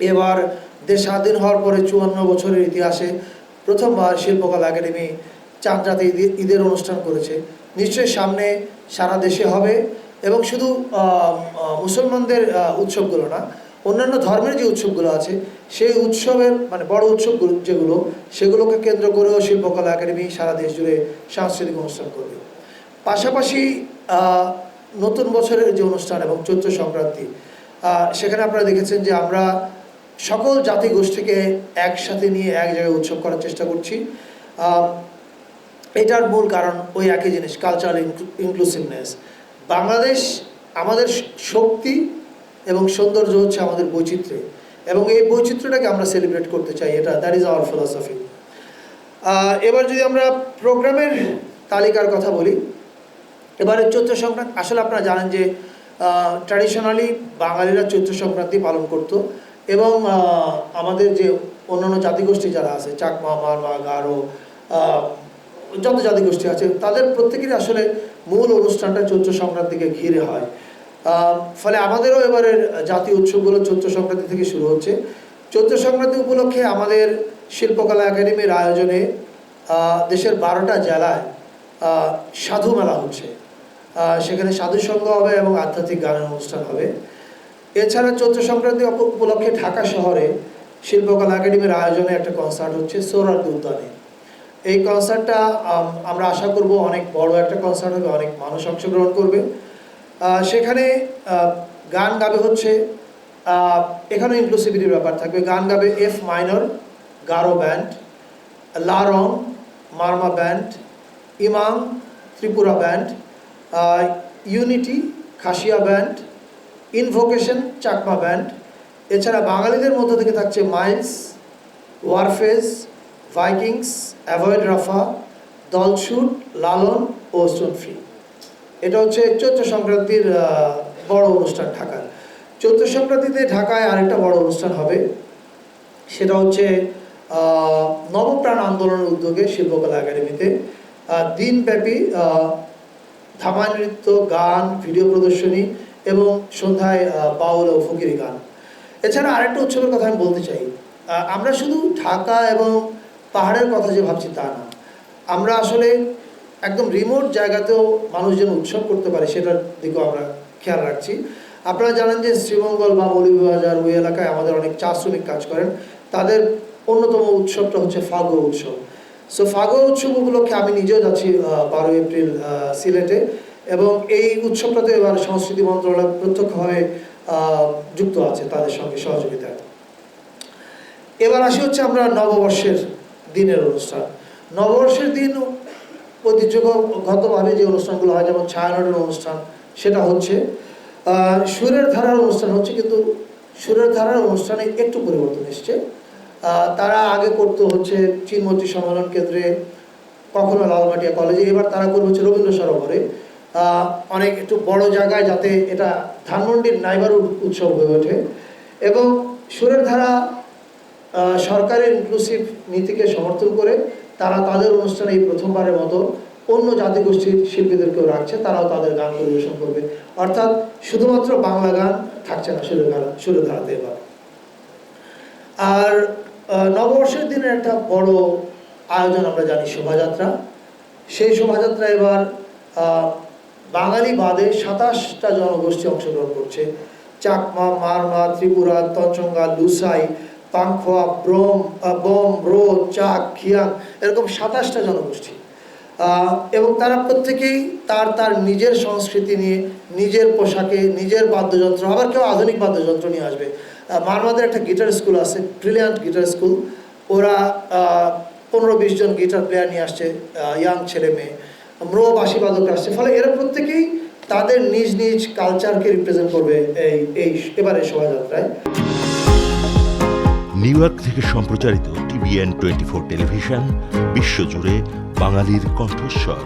এবার দেশ স্বাধীন হওয়ার পরে চুয়ান্ন বছরের ইতিহাসে প্রথমবার শিল্পকলা একাডেমি চাঁদরাতে ঈদে- ঈদের অনুষ্ঠান করেছে। নিশ্চয়ই সামনে সারা দেশে হবে এবং শুধু মুসলমানদের উৎসবগুলো না, অন্যান্য ধর্মের যে উৎসবগুলো আছে, সেই উৎসবের মানে বড় উৎসবগুলো যেগুলো, সেগুলোকে কেন্দ্র করেও শিল্পকলা একাডেমি সারা দেশ জুড়ে সাংস্কৃতিক অনুষ্ঠান করবে। পাশাপাশি নতুন বছরের যে অনুষ্ঠান এবং চৈত্র সংক্রান্তি সেখানে আপনারা দেখেছেন যে আমরা সকল জাতি গোষ্ঠীকে একসাথে নিয়ে এক জায়গায় উৎসব করার চেষ্টা করছি। এটার মূল কারণ ওই একই জিনিস কালচারাল ইনক্লুসিভনেস বাংলাদেশ আমাদের শক্তি এবং সৌন্দর্য হচ্ছে আমাদের বৈচিত্র্য। এবং এই বৈচিত্র্যটাকে আমরা সেলিব্রেট করতে চাই, এটা দ্যাট ইজ আওয়ার ফিলসফি এবার যদি আমরা প্রোগ্রামের তালিকার কথা বলি, এবারে চৈত্র সংক্রান্তি, আসলে আপনারা জানেন যে ট্র্যাডিশনালি বাঙালিরা চৈত্র সংক্রান্তি পালন করত। এবং আমাদের যে অন্যান্য জাতিগোষ্ঠী যারা আছে চাকমা মারমা গারো যত জাতিগোষ্ঠী আছে, তাদের প্রত্যেকেরই আসলে মূল অনুষ্ঠানটা চৈত্র সংক্রান্তিকে ঘিরে হয়। ফলে আমাদেরও এবারের জাতীয় উৎসবগুলো চৈত্র সংক্রান্তি থেকে শুরু হচ্ছে। চৈত্র সংক্রান্তি উপলক্ষে আমাদের শিল্পকলা একাডেমির আয়োজনে দেশের বারোটা জেলায় সাধু মেলা হচ্ছে। সেখানে সাধু সঙ্গ হবে এবং আধ্যাত্মিক গানের অনুষ্ঠান হবে। এছাড়া চৈত্র সংক্রান্তি উপলক্ষে ঢাকা শহরে শিল্পকলা একাডেমির আয়োজনে একটা কনসার্ট হচ্ছে সোহরার্দি উদ্যানে এই কনসার্টটা আমরা আশা করব অনেক বড় একটা কনসার্ট হবে, অনেক মানুষ অংশগ্রহণ করবে। সেখানে গান গাবে হচ্ছে এখানে ইনক্লুসিভিটির ব্যাপার থাকবে। গান গাবে F minor Garo band Larong, Marma band Imam Tripura band unity, Khasia band invocation Chakma band এছাড়া বাঙালিদের মধ্য থেকে থাকছে Miles Warfaze Vikings Avoid Rafa Dalchhut Lalon ও সোনফি এটা হচ্ছে চৈত্র সংক্রান্তির বড় অনুষ্ঠান ঢাকার। চৈত্র সংক্রান্তিতে ঢাকায় আরেকটা বড় অনুষ্ঠান হবে। সেটা হচ্ছে নবপ্রাণ আন্দোলনের উদ্যোগে শিল্পকলা একাডেমিতে। দিনব্যাপী ধামা নৃত্য, গান, ভিডিও প্রদর্শনী এবং সন্ধ্যায় বাউল ও ফকিরি গান। এছাড়া আরেকটা উৎসবের কথা আমি বলতে চাই। আমরা শুধু ঢাকা এবং পাহাড়ের কথা যে ভাবছি তা না। আমরা আসলে একদম রিমোট জায়গাতেও মানুষ যেন উৎসব করতে পারে, সেটার দিকেও আমরা খেয়াল রাখছি। আপনারা জানেন যে শ্রীমঙ্গল বা মৌলভীবাজার ওই এলাকায় আমাদের অনেক চা শ্রমিক কাজ করেন। তাদের অন্যতম উৎসবটা হচ্ছে ফাগু উৎসব। সো ফাগু উৎসব উপলক্ষে আমি নিজেও যাচ্ছি বারো এপ্রিল সিলেটে। এবং এই উৎসবটাতে এবার সংস্কৃতি মন্ত্রণালয় প্রত্যক্ষভাবে যুক্ত আছে তাদের সঙ্গে সহযোগিতা এবার আসি হচ্ছে আমরা নববর্ষের দিনের অনুষ্ঠান। নববর্ষের দিন ঐতিহ্যগতভাবে যে অনুষ্ঠানগুলো হয়, যেমন ছায়ানটের অনুষ্ঠান, সেটা হচ্ছে সুরের ধারার অনুষ্ঠান হচ্ছে, কিন্তু সুরের ধারার অনুষ্ঠানে একটু পরিবর্তন এসছে। তারা আগে করতো হচ্ছে চিনমন্ত্রী সম্মেলন কেন্দ্রে, কখনো লালমাটিয়া কলেজে, এবার তারা করবে হচ্ছে রবীন্দ্র সরোবরে অনেক একটু বড় জায়গায় যাতে এটা ধানমন্ডির নাইবার উৎসব হয়ে ওঠে। এবং সুরের ধারা সরকারের ইনক্লুসিভ নীতিকে সমর্থন করে তারা তাদের অনুষ্ঠানে এই প্রথমবারের মতো অন্য জাতিগোষ্ঠীর শিল্পীদেরকেও রাখছে, তারাও তাদের গান পরিবেশন করবে। অর্থাৎ শুধুমাত্র বাংলা গান থাকছে না সুরের ধারা, সুরের ধারাতে এবার। আর নববর্ষের দিনের একটা বড় আয়োজন আমরা জানি শোভাযাত্রা। সেই শোভাযাত্রা এবার বাঙালি বাদে সাতাশটা জনগোষ্ঠী অংশগ্রহণ করছে। চাকমা মারমা ত্রিপুরা, তঞ্চঙ্গা, লুসাই, পাংখোয়া, ব্রম বম ব্রো চাক খিয়াং এরকম সাতাশটা জনগোষ্ঠী। এবং তারা প্রত্যেকেই তার তার নিজের সংস্কৃতি নিয়ে, নিজের পোশাকে, নিজের বাদ্যযন্ত্র, আবার কেউ আধুনিক বাদ্যযন্ত্র নিয়ে আসবে। মারমাদের একটা গিটার স্কুল আছে ব্রিলিয়ান্ট গিটার স্কুল ওরা পনেরো বিশ জন গিটার প্লেয়ার নিয়ে আসছে ইয়াং ছেলে মেয়ে ম্রো বাঁশি বাদক আসছে ফলে এরা প্রত্যেকেই তাদের নিজ নিজ কালচারকে রিপ্রেজেন্ট করবে এই এই এবারের শোভাযাত্রায়। নিউ ইয়র্ক থেকে সম্প্রচারিত টিভিএন টোয়েন্টি ফোর টেলিভিশন, বিশ্বজুড়ে বাঙালির কণ্ঠস্বর।